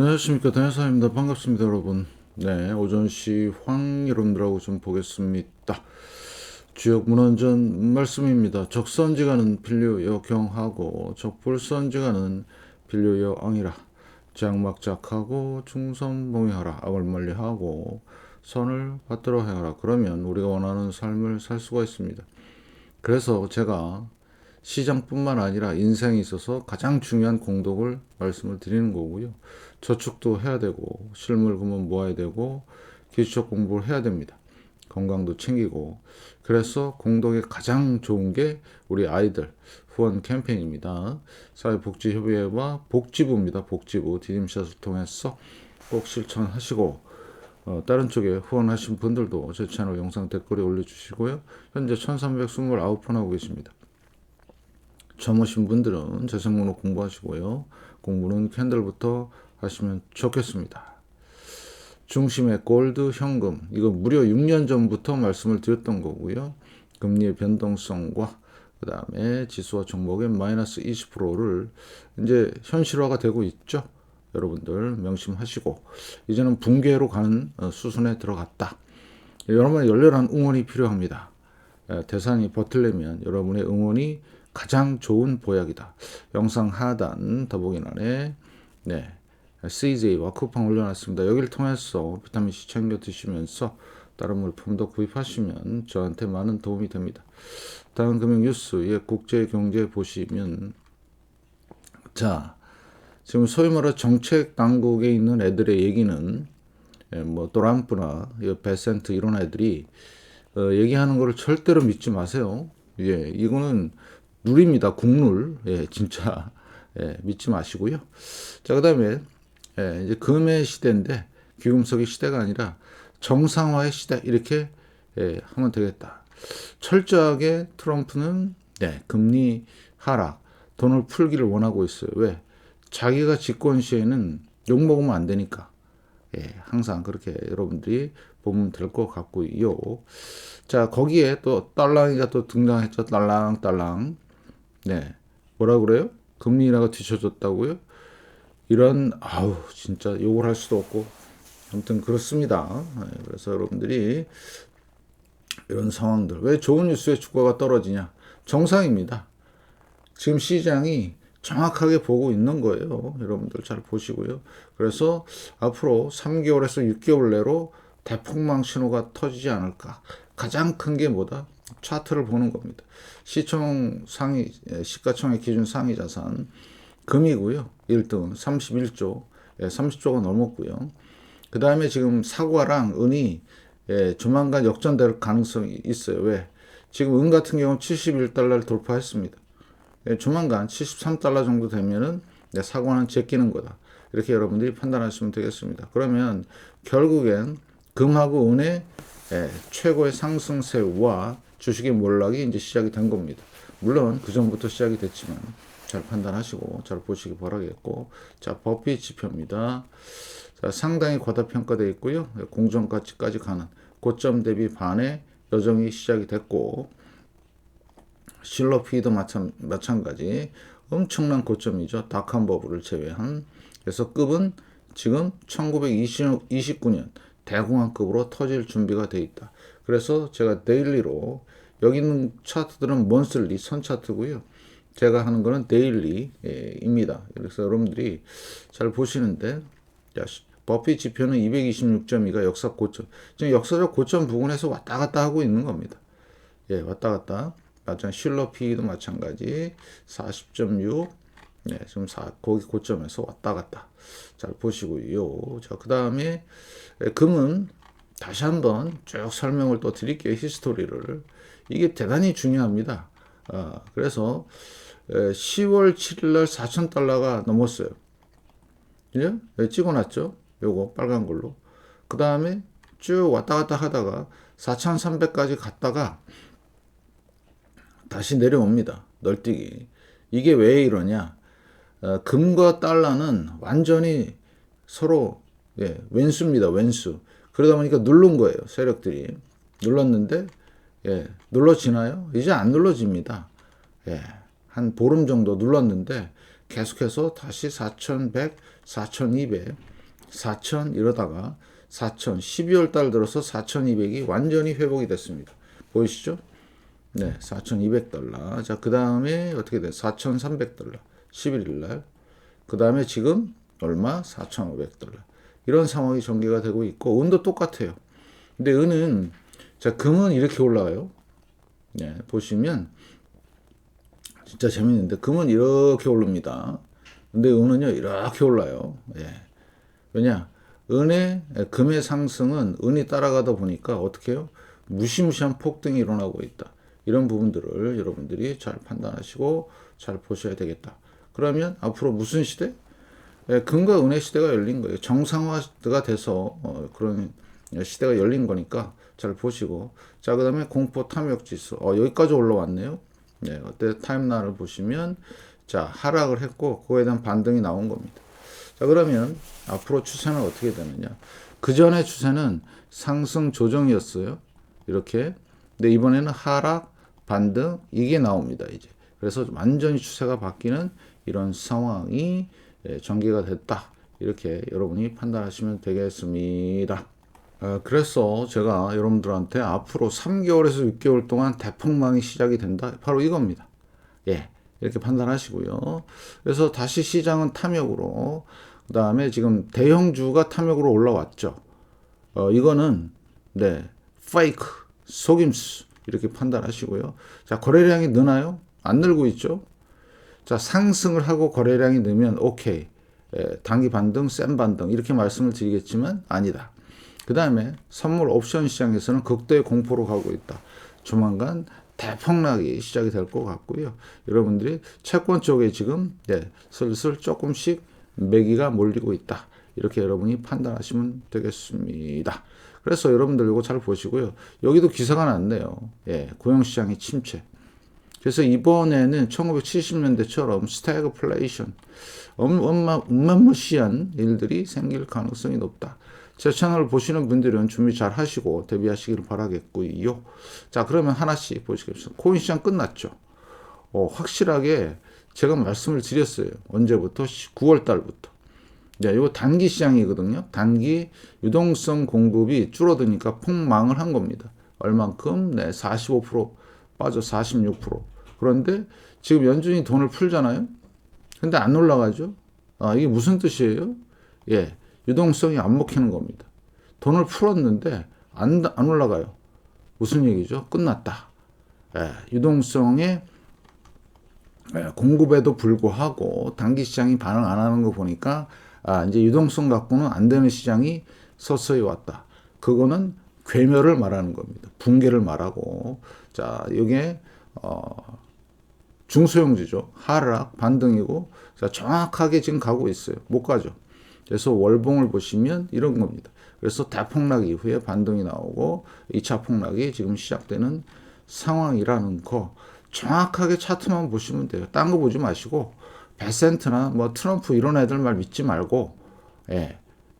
안녕하십니까. 다현사입니다. 반갑습니다 여러분. 네 오전 시 황 여러분들하고 좀 보겠습니다. 주역 문헌전 말씀입니다. 적선지가는 필류여 경하고 적불선지가는 필류여 앙이라. 장막작하고 충선봉의하라. 악을 멀리하고 선을 받들어 행하라. 그러면 우리가 원하는 삶을 살 수가 있습니다. 그래서 제가 시장뿐만 아니라 인생에 있어서 가장 중요한 공덕을 말씀을 드리는 거고요. 저축도 해야 되고 실물 금은 모아야 되고 기초 공부를 해야 됩니다. 건강도 챙기고 그래서 공덕에 가장 좋은 게 우리 아이들 후원 캠페인입니다. 사회복지협의회와 복지부입니다. 복지부 디딤샷을 통해서 꼭 실천하시고 어, 다른 쪽에 후원하신 분들도 제 채널 영상 댓글에 올려주시고요. 현재 1329분 하고 계십니다. 오신 분들은 재생문호 공부하시고요. 공부는 캔들부터 하시면 좋겠습니다. 중심의 골드 현금 이거 무려 6년 전부터 말씀을 드렸던 거고요. 금리의 변동성과 그 다음에 지수와 종목의 마이너스 20%를 이제 현실화가 되고 있죠. 여러분들 명심하시고 이제는 붕괴로 가는 어, 수순에 들어갔다. 여러분의 열렬한 응원이 필요합니다. 예, 대상이 버틸려면 여러분의 응원이 가장 좋은 보약이다. 영상 하단 더보기란에 네, CJ와 쿠팡 올려놨습니다. 여기를 통해서 비타민C 챙겨 드시면서 다른 물품도 구입하시면 저한테 많은 도움이 됩니다. 다음 금융 뉴스의 국제 경제 보시면 자 지금 소위 말해 정책 당국에 있는 애들의 얘기는 예, 뭐 도람프나 베센트 이런 애들이 어, 얘기하는 거를 절대로 믿지 마세요. 예, 이거는 룰입니다. 국룰. 예, 진짜 예, 믿지 마시고요. 자, 그 다음에 예, 이제 금의 시대인데 귀금속의 시대가 아니라 정상화의 시대 이렇게 예, 하면 되겠다. 철저하게 트럼프는 네, 금리 하락, 돈을 풀기를 원하고 있어요. 왜? 자기가 집권 시에는 욕 먹으면 안 되니까. 예, 항상 그렇게 여러분들이 보면 될 것 같고요. 자, 거기에 또 달랑이가 또 등장했죠. 달랑. 네. 뭐라 그래요? 금리 인하가 뒤쳐졌다고요? 이런 아우 진짜 욕을 할 수도 없고 아무튼 그렇습니다. 네, 그래서 여러분들이 이런 상황들 왜 좋은 뉴스의 주가가 떨어지냐? 정상입니다. 지금 시장이 정확하게 보고 있는 거예요. 여러분들 잘 보시고요. 그래서 앞으로 3개월에서 6개월 내로 대폭망 신호가 터지지 않을까. 가장 큰 게 뭐다? 차트를 보는 겁니다. 시총 상위, 시가총액 기준 상위 자산, 금이고요. 1등 31조, 30조가 넘었고요. 그 다음에 지금 사과랑 은이 예, 조만간 역전될 가능성이 있어요. 왜? 지금 은 같은 경우는 71달러를 돌파했습니다. 예, 조만간 73달러 정도 되면은 네, 사과는 제끼는 거다. 이렇게 여러분들이 판단하시면 되겠습니다. 그러면 결국엔 금하고 은의 예, 최고의 상승세와 주식의 몰락이 이제 시작이 된 겁니다. 물론 그 전부터 시작이 됐지만 잘 판단하시고 잘 보시기 바라겠고 자 버피 지표입니다. 자, 상당히 과다평가되어 있고요. 공정가치까지 가는 고점 대비 반의 여정이 시작이 됐고 실러피도 마찬, 마찬가지 엄청난 고점이죠. 닥한 버블을 제외한 그래서 급은 지금 1929년 대공황급으로 터질 준비가 돼 있다. 그래서 제가 데일리로 여기 있는 차트들은 먼슬리 선 차트고요. 제가 하는 거는 데일리입니다. 그래서 여러분들이 잘 보시는데 자, 버피 지표는 226.2가 역사 고점. 지금 역사적 고점 부근에서 왔다 갔다 하고 있는 겁니다. 예, 왔다 갔다. 마찬 실러 P도 마찬가지 40.6. 네, 지금 사, 거기 고점에서 왔다 갔다. 잘 보시고요. 자, 그 다음에 금은 다시 한번 쭉 설명을 또 드릴게요. 히스토리를. 이게 대단히 중요합니다. 아, 그래서 10월 7일 날 4,000달러가 넘었어요. 그죠? 네, 찍어놨죠? 요거 빨간 걸로. 그 다음에 쭉 왔다 갔다 하다가 4,300까지 갔다가 다시 내려옵니다. 널뛰기. 이게 왜 이러냐? 어, 금과 달러는 완전히 서로 예, 왼수입니다. 왼수. 그러다 보니까 누른 거예요. 세력들이. 눌렀는데 예, 눌러지나요? 이제 안 눌러집니다. 예, 한 보름 정도 눌렀는데 계속해서 다시 4,100, 4,200, 4,000 이러다가 4,000 12월 달 들어서 4,200이 완전히 회복이 됐습니다. 보이시죠? 네, 4,200달러. 자, 그 다음에 어떻게 돼? 4,300달러. 11일 날. 그 다음에 지금 얼마? 4,500달러. 이런 상황이 전개가 되고 있고, 은도 똑같아요. 근데 은은, 자, 금은 이렇게 올라가요. 네, 보시면, 진짜 재밌는데, 금은 이렇게 오릅니다. 근데 은은요, 이렇게 올라요. 예. 왜냐? 은의, 금의 상승은 은이 따라가다 보니까 어떻게 해요? 무시무시한 폭등이 일어나고 있다. 이런 부분들을 여러분들이 잘 판단하시고 잘 보셔야 되겠다. 그러면 앞으로 무슨 시대? 예, 금과 은의 시대가 열린 거예요. 정상화가 돼서 어, 그런 시대가 열린 거니까 잘 보시고 자 그 다음에 공포 탐욕 지수 어, 여기까지 올라왔네요. 네, 어때 타임라인을 보시면 자 하락을 했고 그거에 대한 반등이 나온 겁니다. 자 그러면 앞으로 추세는 어떻게 되느냐? 그 전에 추세는 상승 조정이었어요. 이렇게. 근데 이번에는 하락 반등 이게 나옵니다. 이제. 그래서 완전히 추세가 바뀌는 이런 상황이 예, 전개가 됐다. 이렇게 여러분이 판단하시면 되겠습니다. 어, 그래서 제가 여러분들한테 앞으로 3개월에서 6개월 동안 대폭망이 시작이 된다. 바로 이겁니다. 예. 이렇게 판단하시고요. 그래서 다시 시장은 탐욕으로, 그 다음에 지금 대형주가 탐욕으로 올라왔죠. 어, 이거는, 네, 페이크, 속임수, 이렇게 판단하시고요. 자, 거래량이 느나요? 안 늘고 있죠? 자, 상승을 하고 거래량이 늘면 오케이. 예, 단기 반등, 센 반등 이렇게 말씀을 드리겠지만 아니다. 그 다음에 선물 옵션 시장에서는 극도의 공포로 가고 있다. 조만간 대폭락이 시작이 될 것 같고요. 여러분들이 채권 쪽에 지금 네, 슬슬 조금씩 매기가 몰리고 있다. 이렇게 여러분이 판단하시면 되겠습니다. 그래서 여러분들 이거 잘 보시고요. 여기도 기사가 났네요. 예, 고용시장의 침체. 그래서 이번에는 1970년대처럼 스태그플레이션, 엄마무시한 일들이 생길 가능성이 높다. 제 채널을 보시는 분들은 준비 잘 하시고 대비하시기를 바라겠고요. 자, 그러면 하나씩 보시겠습니다. 코인 시장 끝났죠. 어, 확실하게 제가 말씀을 드렸어요. 언제부터? 9월 달부터. 자, 이거 단기 시장이거든요. 단기 유동성 공급이 줄어드니까 폭망을 한 겁니다. 얼만큼? 네, 45% 빠져 46%. 그런데 지금 연준이 돈을 풀잖아요. 근데 안 올라가죠. 아, 이게 무슨 뜻이에요? 예. 유동성이 안 먹히는 겁니다. 돈을 풀었는데 안, 안 올라가요. 무슨 얘기죠? 끝났다. 예, 유동성의 예, 공급에도 불구하고 단기 시장이 반응 안 하는 거 보니까 아, 이제 유동성 갖고는 안 되는 시장이 서서히 왔다. 그거는 괴멸을 말하는 겁니다. 붕괴를 말하고 자 여기에 어, 중소형주죠. 하락 반등이고 자, 정확하게 지금 가고 있어요. 못 가죠. 그래서 월봉을 보시면 이런 겁니다. 그래서 대폭락 이후에 반등이 나오고 2차 폭락이 지금 시작되는 상황이라는 거 정확하게 차트만 보시면 돼요. 딴 거 보지 마시고 베센트나 뭐 트럼프 이런 애들 말 믿지 말고 예,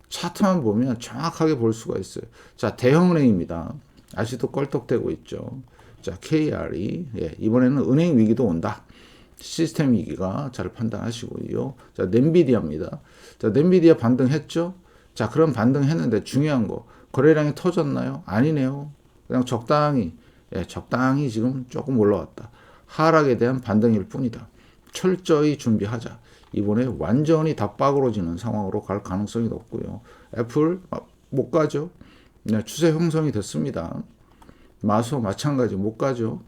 차트만 보면 정확하게 볼 수가 있어요. 자 대형은행입니다. 아직도 껄떡대고 있죠. 자 KR이 예, 이번에는 은행 위기도 온다. 시스템 위기가 잘 판단하시고요. 자 넷비디아입니다. 자, 엔비디아 반등했죠? 자, 그럼 반등했는데 중요한 거 거래량이 터졌나요? 아니네요. 그냥 적당히 예, 적당히 지금 조금 올라왔다. 하락에 대한 반등일 뿐이다. 철저히 준비하자. 이번에 완전히 다 빠그러지는 상황으로 갈 가능성이 높고요. 애플 아, 못 가죠. 네, 추세 형성이 됐습니다. 마소 마찬가지 못 가죠.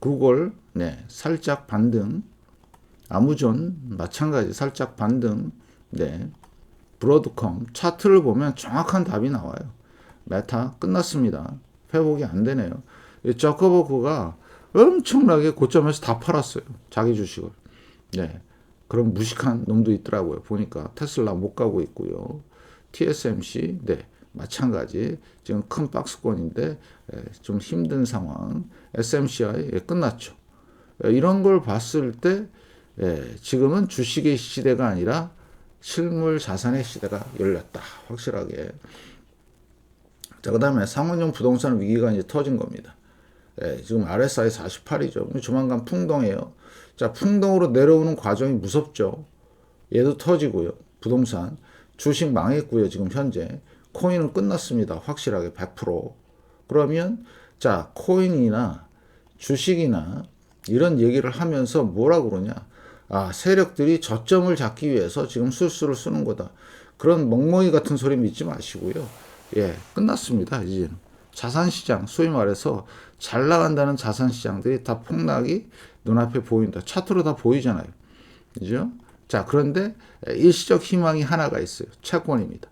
구글 네, 살짝 반등. 아무존 마찬가지 살짝 반등. 네. 브로드컴 차트를 보면 정확한 답이 나와요. 메타 끝났습니다. 회복이 안 되네요. 저커버그가 엄청나게 고점에서 다 팔았어요. 자기 주식을. 네. 그런 무식한 놈도 있더라고요. 보니까 테슬라 못 가고 있고요. TSMC 네. 마찬가지 지금 큰 박스권인데 예, 좀 힘든 상황. SMCI 예, 끝났죠. 예, 이런 걸 봤을 때 예, 지금은 주식의 시대가 아니라 실물 자산의 시대가 열렸다. 확실하게. 자, 그 다음에 상원용 부동산 위기가 이제 터진 겁니다. 예, 지금 RSI 48이죠. 조만간 풍덩이에요. 자, 풍덩으로 내려오는 과정이 무섭죠. 얘도 터지고요. 부동산. 주식 망했고요. 지금 현재. 코인은 끝났습니다. 확실하게 100%. 그러면 자, 코인이나 주식이나 이런 얘기를 하면서 뭐라 그러냐? 아, 세력들이 저점을 잡기 위해서 지금 술수를 쓰는 거다. 그런 멍멍이 같은 소리 믿지 마시고요. 예, 끝났습니다. 이제 자산시장, 소위 말해서 잘 나간다는 자산시장들이 다 폭락이 눈앞에 보인다. 차트로 다 보이잖아요. 그죠? 자, 그런데 일시적 희망이 하나가 있어요. 채권입니다.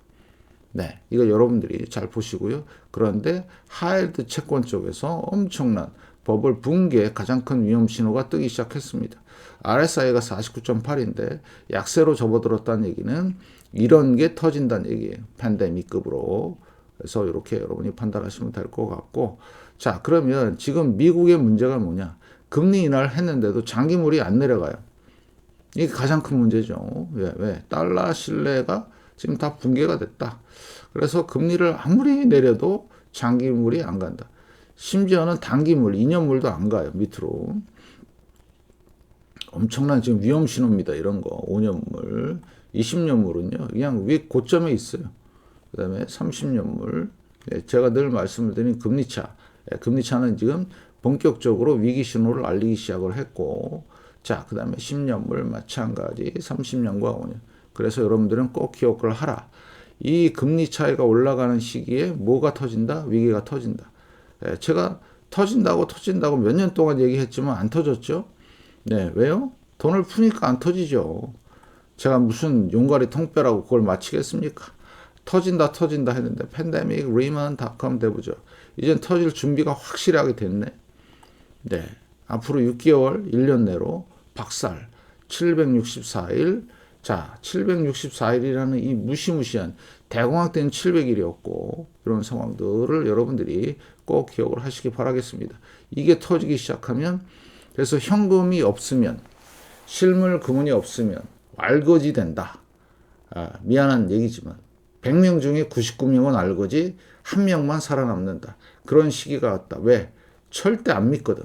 네, 이거 여러분들이 잘 보시고요. 그런데 하일드 채권 쪽에서 엄청난 버블 붕괴의 가장 큰 위험 신호가 뜨기 시작했습니다. RSI가 49.8인데 약세로 접어들었다는 얘기는 이런 게 터진다는 얘기예요. 팬데믹급으로. 그래서 이렇게 여러분이 판단하시면 될 것 같고 자 그러면 지금 미국의 문제가 뭐냐 금리 인하를 했는데도 장기물이 안 내려가요. 이게 가장 큰 문제죠. 왜? 왜? 달러 신뢰가 지금 다 붕괴가 됐다. 그래서 금리를 아무리 내려도 장기물이 안 간다. 심지어는 단기물, 2년물도 안 가요. 밑으로. 엄청난 지금 위험 신호입니다. 이런 거. 5년물, 20년물은요. 그냥 위 고점에 있어요. 그 다음에 30년물. 예, 제가 늘 말씀을 드린 금리차. 예, 금리차는 지금 본격적으로 위기 신호를 알리기 시작을 했고, 자, 그 다음에 10년물 마찬가지 30년과 5년. 그래서 여러분들은 꼭 기억을 하라. 이 금리 차이가 올라가는 시기에 뭐가 터진다? 위기가 터진다. 예, 제가 터진다고 터진다고 몇 년 동안 얘기했지만 안 터졌죠? 네, 왜요? 돈을 푸니까 안 터지죠. 제가 무슨 용가리 통뼈라고 그걸 마치겠습니까? 터진다 터진다 했는데 팬데믹 리먼 닷컴 대부죠. 이젠 터질 준비가 확실하게 됐네. 네. 앞으로 6개월, 1년 내로 박살 764일 자, 764일이라는 이 무시무시한 대공황 때는 700일이었고 이런 상황들을 여러분들이 꼭 기억을 하시기 바라겠습니다. 이게 터지기 시작하면 그래서 현금이 없으면 실물 금은이 없으면 알거지 된다. 아, 미안한 얘기지만 100명 중에 99명은 알거지 한 명만 살아남는다. 그런 시기가 왔다. 왜? 절대 안 믿거든.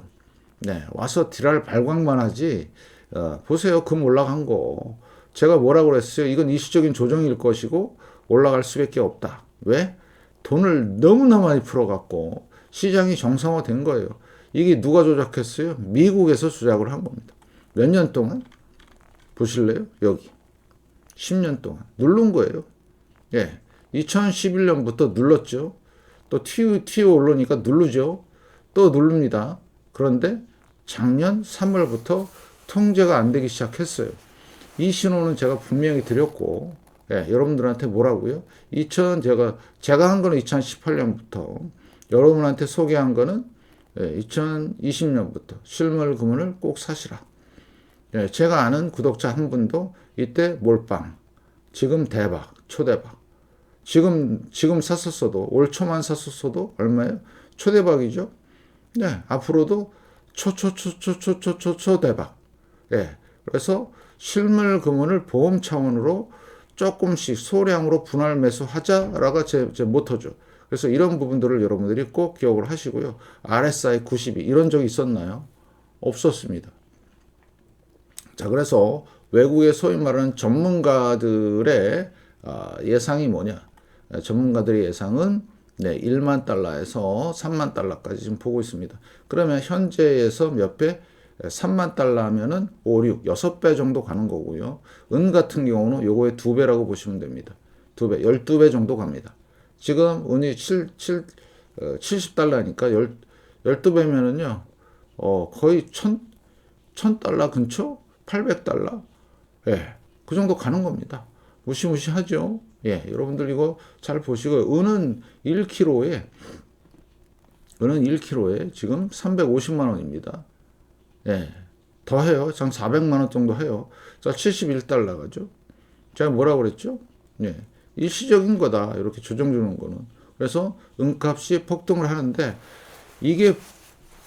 네, 와서 디랄 발광만 하지. 어, 보세요. 금 올라간 거. 제가 뭐라고 그랬어요? 이건 일시적인 조정일 것이고 올라갈 수밖에 없다. 왜? 돈을 너무나 많이 풀어갖고 시장이 정상화된 거예요. 이게 누가 조작했어요? 미국에서 조작을 한 겁니다. 몇 년 동안? 보실래요? 여기. 10년 동안. 누른 거예요. 예. 2011년부터 눌렀죠. 또 튀어, 튀어 오르니까 누르죠. 또 누릅니다. 그런데 작년 3월부터 통제가 안 되기 시작했어요. 이 신호는 제가 분명히 드렸고, 예, 여러분들한테 뭐라고요? 2000 제가 제가 한 거는 2018년부터 여러분한테 소개한 거는 예, 2020년부터 실물 금은을 꼭 사시라. 예, 제가 아는 구독자 한 분도 이때 몰빵, 지금 대박, 초대박. 지금 지금 샀었어도 올 초만 샀었어도 얼마예요? 초대박이죠. 네, 앞으로도 초초초초초초초 초 대박. 예, 그래서 실물 금은을 보험 차원으로 조금씩 소량으로 분할 매수하자라가 제, 제 모토죠. 그래서 이런 부분들을 여러분들이 꼭 기억을 하시고요. RSI 92 이런 적이 있었나요? 없었습니다. 자, 그래서 외국의 소위 말하는 전문가들의 아, 예상이 뭐냐? 전문가들의 예상은 네, 1만 달러에서 3만 달러까지 지금 보고 있습니다. 그러면 현재에서 몇 배? 3만 달러 하면은 5, 6, 6배 정도 가는 거고요. 은 같은 경우는 요거의 2배라고 보시면 됩니다. 2배, 12배 정도 갑니다. 지금 은이 7, 7, 70달러니까 10, 12배면은요, 어, 거의 1000, 1000달러 근처? 800달러? 예, 그 정도 가는 겁니다. 무시무시하죠? 예, 여러분들 이거 잘 보시고, 은은 1kg에, 은은 1kg에 지금 350만 원입니다. 예. 더 해요. 장 400만 원 정도 해요. 자, 71달러가죠. 제가 뭐라 그랬죠? 예. 일시적인 거다. 이렇게 조정 주는 거는. 그래서 은값이 폭등을 하는데 이게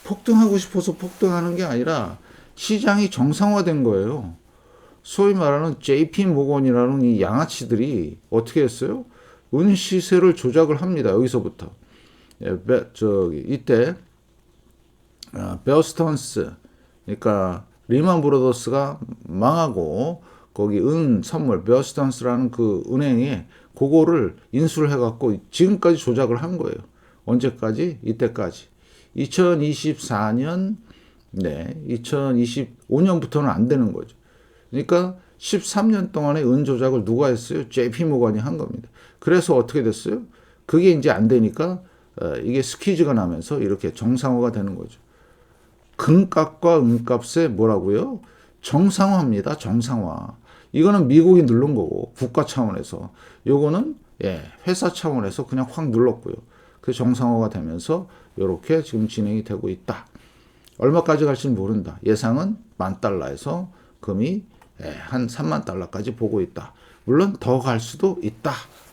폭등하고 싶어서 폭등하는 게 아니라 시장이 정상화된 거예요. 소위 말하는 JP 모건이라는 이 양아치들이 어떻게 했어요? 은 시세를 조작을 합니다. 여기서부터. 예, 저기 이때 아, 베어스턴스 그러니까 리만 브로더스가 망하고 거기 은 선물 베어스턴스라는 그 은행에 그거를 인수를 해갖고 지금까지 조작을 한 거예요. 언제까지? 이때까지. 2024년 네, 2025년부터는 안 되는 거죠. 그러니까 13년 동안의 은 조작을 누가 했어요? JP 모건이 한 겁니다. 그래서 어떻게 됐어요? 그게 이제 안 되니까 어, 이게 스퀴즈가 나면서 이렇게 정상화가 되는 거죠. 금값과 은값의 뭐라고요? 정상화입니다. 정상화. 이거는 미국이 누른 거고 국가 차원에서 요거는 예, 회사 차원에서 그냥 확 눌렀고요. 그 정상화가 되면서 이렇게 지금 진행이 되고 있다. 얼마까지 갈지는 모른다. 예상은 만 달러에서 금이 예, 한 3만 달러까지 보고 있다. 물론 더 갈 수도 있다.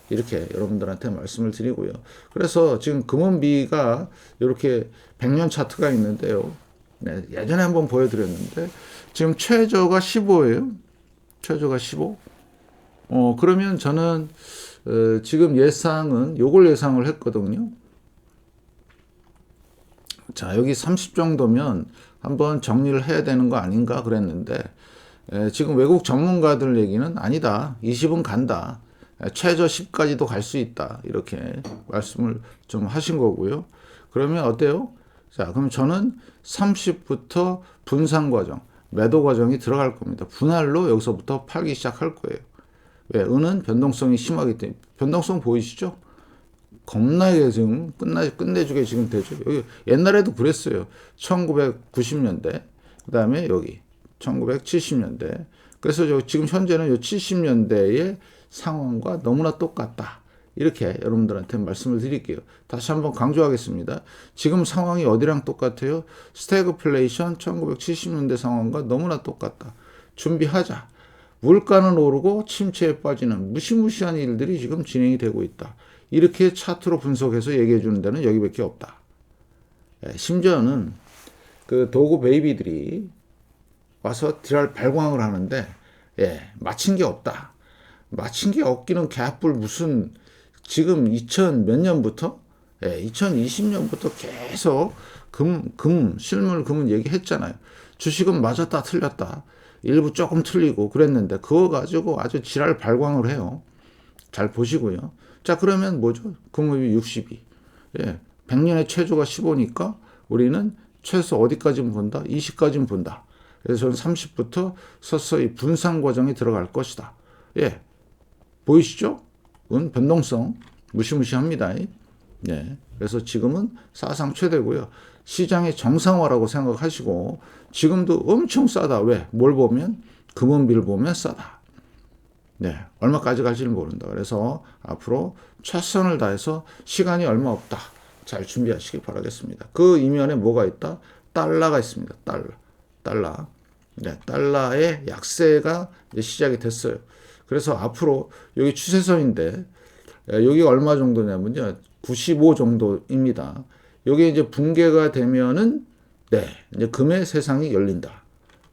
이렇게 여러분들한테 말씀을 드리고요. 그래서 지금 금원비가 이렇게 100년 차트가 있는데요. 네, 예전에 한번 보여드렸는데 지금 최저가 15예요. 최저가 15. 어 그러면 저는 어, 지금 예상은 요걸 예상을 했거든요. 자 여기 30 정도면 한번 정리를 해야 되는 거 아닌가 그랬는데 에, 지금 외국 전문가들 얘기는 아니다. 20은 간다. 에, 최저 10까지도 갈 수 있다. 이렇게 말씀을 좀 하신 거고요. 그러면 어때요? 자, 그럼 저는 30부터 분산 과정, 매도 과정이 들어갈 겁니다. 분할로 여기서부터 팔기 시작할 거예요. 왜? 은은 변동성이 심하기 때문에 변동성 보이시죠? 겁나게 지금 끝나 끝내주게 지금 되죠. 여기 옛날에도 그랬어요. 1990년대 그다음에 여기 1970년대. 그래서 저 지금 현재는 요 70년대의 상황과 너무나 똑같다. 이렇게 여러분들한테 말씀을 드릴게요. 다시 한번 강조하겠습니다. 지금 상황이 어디랑 똑같아요? 스태그플레이션 1970년대 상황과 너무나 똑같다. 준비하자. 물가는 오르고 침체에 빠지는 무시무시한 일들이 지금 진행이 되고 있다. 이렇게 차트로 분석해서 얘기해 주는 데는 여기밖에 없다. 예, 심지어는 그 도구 베이비들이 와서 디랄 발광을 하는데 예, 마친 게 없다. 마친 게 없기는 개뿔 무슨 지금 2000 몇 년부터 예, 2020년부터 계속 금, 금, 실물 금은 얘기했잖아요. 주식은 맞았다, 틀렸다. 일부 조금 틀리고 그랬는데, 그거 가지고 아주 지랄 발광을 해요. 잘 보시고요. 자, 그러면 뭐죠? 금업이 62. 예, 100년의 최저가 15니까 우리는 최소 어디까지는 본다? 20까지는 본다. 그래서 저는 30부터 서서히 분산 과정이 들어갈 것이다. 예. 보이시죠? 은 변동성 무시무시합니다. 네. 그래서 지금은 사상 최대고요. 시장의 정상화라고 생각하시고 지금도 엄청 싸다. 왜? 뭘 보면 금원비를 보면 싸다. 네. 얼마까지 갈지는 모른다. 그래서 앞으로 최선을 다해서 시간이 얼마 없다. 잘 준비하시기 바라겠습니다. 그 이면에 뭐가 있다? 달러가 있습니다. 달러. 달러. 네, 달러의 약세가 시작이 됐어요. 그래서 앞으로 여기 추세선인데 여기가 얼마 정도냐면요. 95 정도입니다. 여기 이제 붕괴가 되면은 네, 이제 금의 세상이 열린다.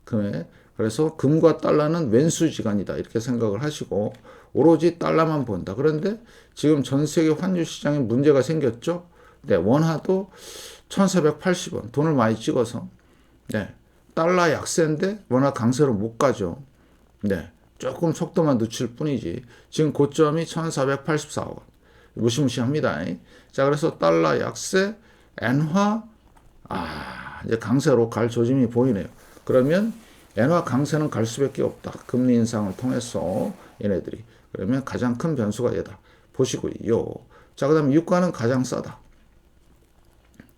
금의 그래서 금과 달러는 왼수지간이다 이렇게 생각을 하시고 오로지 달러만 본다. 그런데 지금 전 세계 환율 시장에 문제가 생겼죠. 네, 원화도 1,480원 돈을 많이 찍어서 네, 달러 약세인데 원화 강세로 못 가죠. 네, 조금 속도만 늦출 뿐이지. 지금 고점이 1484원. 무시무시합니다. 자, 그래서 달러 약세, 엔화, 아, 이제 강세로 갈 조짐이 보이네요. 그러면 엔화 강세는 갈 수밖에 없다. 금리 인상을 통해서 얘네들이. 그러면 가장 큰 변수가 얘다. 보시고요. 자, 그 다음에 유가는 가장 싸다.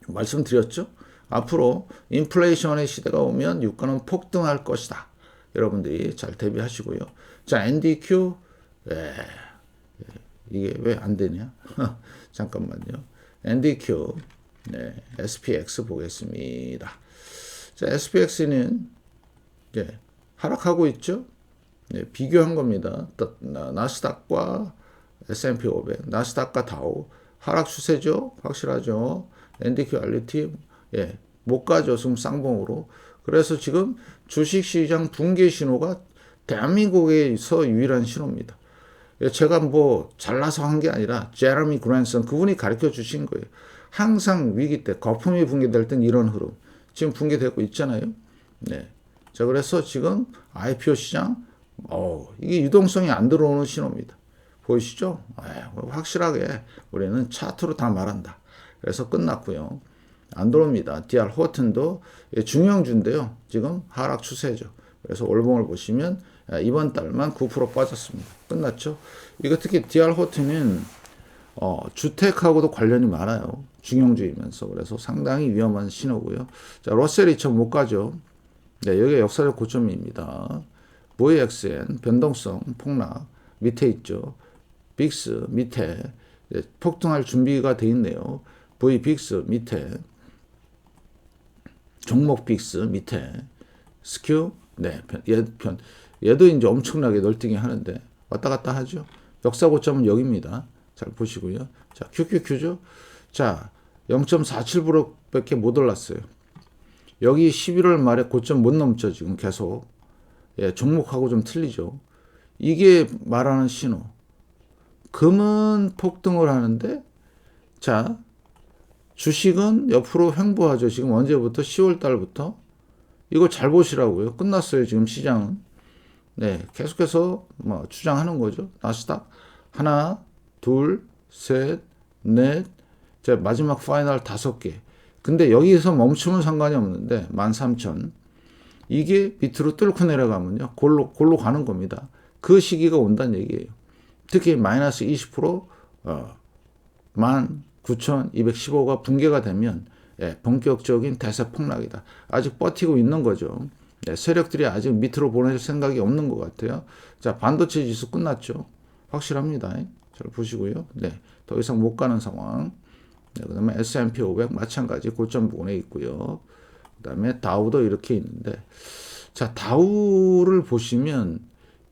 말씀드렸죠? 앞으로 인플레이션의 시대가 오면 유가는 폭등할 것이다. 여러분들이 잘 대비하시고요. 자, NDQ, 예, 이게 왜 안 되냐? 잠깐만요. NDQ, 네, SPX 보겠습니다. 자, SPX는 예, 하락하고 있죠? 네, 비교한 겁니다. 나스닥과 S&P 500, 나스닥과 다우 하락 추세죠? 확실하죠? NDQ, RT, 예, 못 가죠. 지금 쌍봉으로. 그래서 지금 주식시장 붕괴 신호가 대한민국에서 유일한 신호입니다. 제가 뭐 잘나서 한 게 아니라 제러미 그랜슨 그분이 가르쳐 주신 거예요. 항상 위기 때 거품이 붕괴될 땐 이런 흐름. 지금 붕괴되고 있잖아요. 네. 자, 그래서 지금 IPO 시장, 어, 이게 유동성이 안 들어오는 신호입니다. 보이시죠? 에, 확실하게 우리는 차트로 다 말한다. 그래서 끝났고요. 안 들어옵니다. DR 호튼도 중형주인데요. 지금 하락 추세죠. 그래서 월봉을 보시면 이번 달만 9% 빠졌습니다. 끝났죠? 이거 특히 DR 호튼은 어, 주택하고도 관련이 많아요. 중형주이면서 그래서 상당히 위험한 신호고요. 자, 러셀 2000못 가죠. 네, 여기 역사적 고점입니다. VXN 변동성 폭락 밑에 있죠. 빅스 밑에 네, 폭등할 준비가 돼 있네요. V 빅스 밑에 종목 빅스 밑에 스큐 네, 편, 얘, 편, 얘도 이제 엄청나게 널뛰기 하는데 왔다 갔다 하죠. 역사 고점은 여기입니다. 잘 보시고요. 자, QQQ죠. 자, 0.47%밖에 못 올랐어요. 여기 11월 말에 고점 못 넘죠, 지금 계속. 예, 종목하고 좀 틀리죠. 이게 말하는 신호. 금은 폭등을 하는데, 자, 주식은 옆으로 횡보하죠. 지금 언제부터? 10월 달부터. 이거 잘 보시라고요. 끝났어요, 지금 시장은. 네, 계속해서 뭐 주장하는 거죠. 나스닥. 하나, 둘, 셋, 넷, 제 마지막 파이널 다섯 개. 근데 여기에서 멈추면 상관이 없는데 13,000 이게 밑으로 뚫고 내려가면요 골로 골로 가는 겁니다. 그 시기가 온다는 얘기예요. 특히 마이너스 20% 어, 19,215가 붕괴가 되면 예, 본격적인 대세 폭락이다. 아직 버티고 있는 거죠. 예, 세력들이 아직 밑으로 보낼 생각이 없는 것 같아요. 자 반도체 지수 끝났죠. 확실합니다. 잘 보시고요. 네, 더 이상 못 가는 상황. 네, 그 다음에 S&P 500 마찬가지 고점 부분에 있고요. 그 다음에 다우도 이렇게 있는데, 자, 다우를 보시면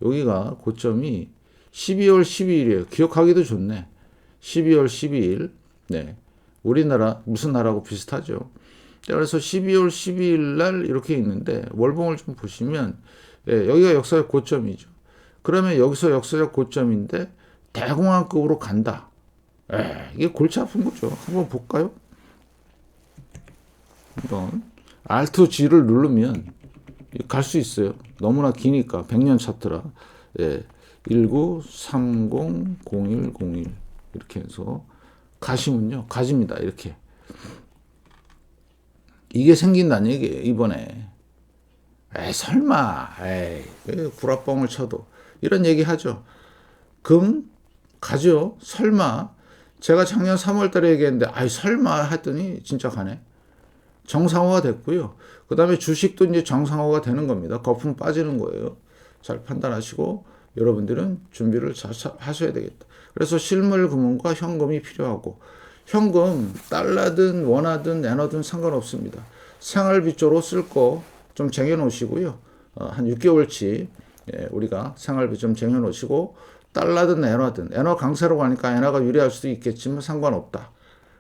여기가 고점이 12월 12일이에요. 기억하기도 좋네. 12월 12일. 네. 우리나라, 무슨 나라하고 비슷하죠. 그래서 12월 12일 날 이렇게 있는데, 월봉을 좀 보시면, 예, 여기가 역사적 고점이죠. 그러면 여기서 역사적 고점인데, 대공황급으로 간다. 에, 이게 골치 아픈 거죠. 한번 볼까요? 이건 Alt G를 누르면 갈 수 있어요. 너무나 기니까 100년 차트라. 예. 19300101 이렇게 해서 가시면요. 가집니다. 이렇게. 이게 생긴다는 얘기예요. 이번에. 에이, 설마. 에이, 구라뻥을 쳐도. 이런 얘기 하죠. 금 가죠. 설마. 제가 작년 3월 달에 얘기했는데, 아이, 설마 했더니 진짜 가네. 정상화가 됐고요. 그 다음에 주식도 이제 정상화가 되는 겁니다. 거품 빠지는 거예요. 잘 판단하시고, 여러분들은 준비를 잘 하셔야 되겠다. 그래서 실물 금융과 현금이 필요하고, 현금, 달러든 원화든 엔화든 상관없습니다. 생활비 쪽으로 쓸 거 좀 쟁여놓으시고요. 어, 한 6개월치 예, 우리가 생활비 좀 쟁여놓으시고, 달러든 엔화든 엔화 강세로 가니까 엔화가 유리할 수도 있겠지만 상관없다.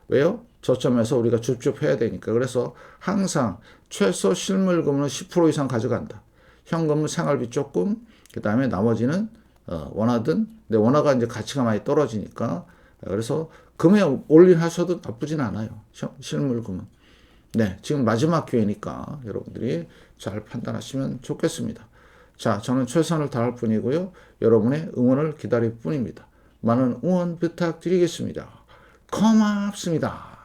왜요? 저점에서 우리가 줍줍해야 되니까. 그래서 항상 최소 실물금은 10% 이상 가져간다. 현금은 생활비 조금, 그 다음에 나머지는 어, 원화든, 근데 원화가 이제 가치가 많이 떨어지니까 그래서 금에 올인하셔도 나쁘진 않아요. 실물금은. 네, 지금 마지막 기회니까 여러분들이 잘 판단하시면 좋겠습니다. 자, 저는 최선을 다할 뿐이고요. 여러분의 응원을 기다릴 뿐입니다. 많은 응원 부탁드리겠습니다. 고맙습니다.